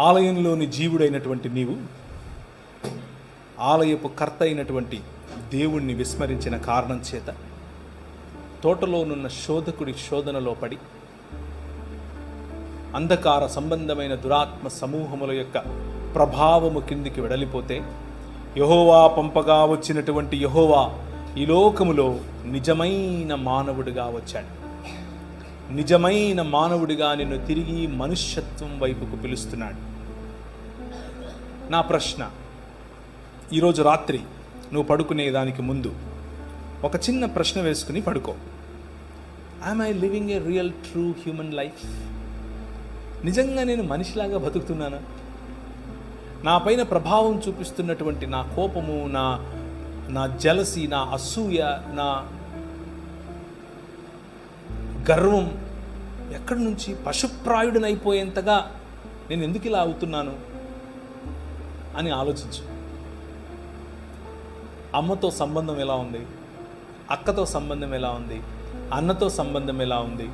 ఆలయంలోని జీవుడైనటువంటి నీవు ఆలయపు కర్త అయినటువంటి దేవుణ్ణి విస్మరించిన కారణం చేత తోటలోనున్న శోధకుడి శోధనలో పడి అంధకార సంబంధమైన దురాత్మ సమూహముల యొక్క ప్రభావము కిందికి వెడలిపోతే యహోవా పంపగా వచ్చినటువంటి యహోవా ఈ లోకములో నిజమైన మానవుడిగా వచ్చాడు. నిజమైన మానవుడిగా నిన్ను తిరిగి మనుష్యత్వం వైపుకు పిలుస్తున్నాడు. నా ప్రశ్న ఈరోజు రాత్రి నువ్వు పడుకునే దానికి ముందు ఒక చిన్న ప్రశ్న వేసుకుని పడుకో. I'm I living a real true human life నిజంగా నేను మనిషిలాగా బతుకుతున్నానా? నా పైన ప్రభావం చూపిస్తున్నటువంటి నా కోపము నా నా జలసి నా అసూయ నా గర్వం ఎక్కడి నుంచి? పశుప్రాయుడినైపోయేంతగా నేను ఎందుకు ఇలా అవుతున్నాను అని ఆలోచించు. అమ్మతో సంబంధం ఎలా ఉంది? అక్కతో సంబంధం ఎలా ఉంది? అన్నతో సంబంధం ఎలా ఉంది?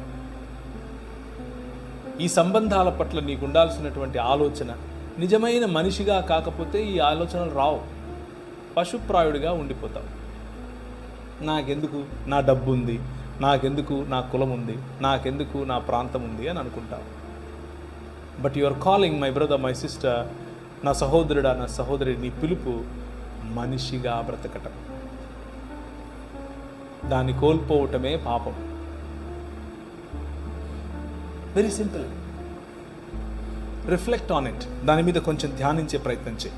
ఈ సంబంధాల పట్ల నీకు ఉండాల్సినటువంటి ఆలోచన నిజమైన మనిషిగా కాకపోతే ఈ ఆలోచనలు రావు. పశుప్రాయుడిగా ఉండిపోతావు. నాకెందుకు? నా డబ్బు ఉంది నాకెందుకు నా కులం ఉంది నాకెందుకు నా ప్రాంతం ఉంది అని అనుకుంటావు but you are calling my brother my sister నా సహోదరుడా నా సహోదరి నీ పిలుపు మనిషిగా బ్రతకటం. దాన్ని కోల్పోవటమే పాపం. Very simple reflect on it దాని మీద కొంచెం ధ్యానించే ప్రయత్నం చేయి.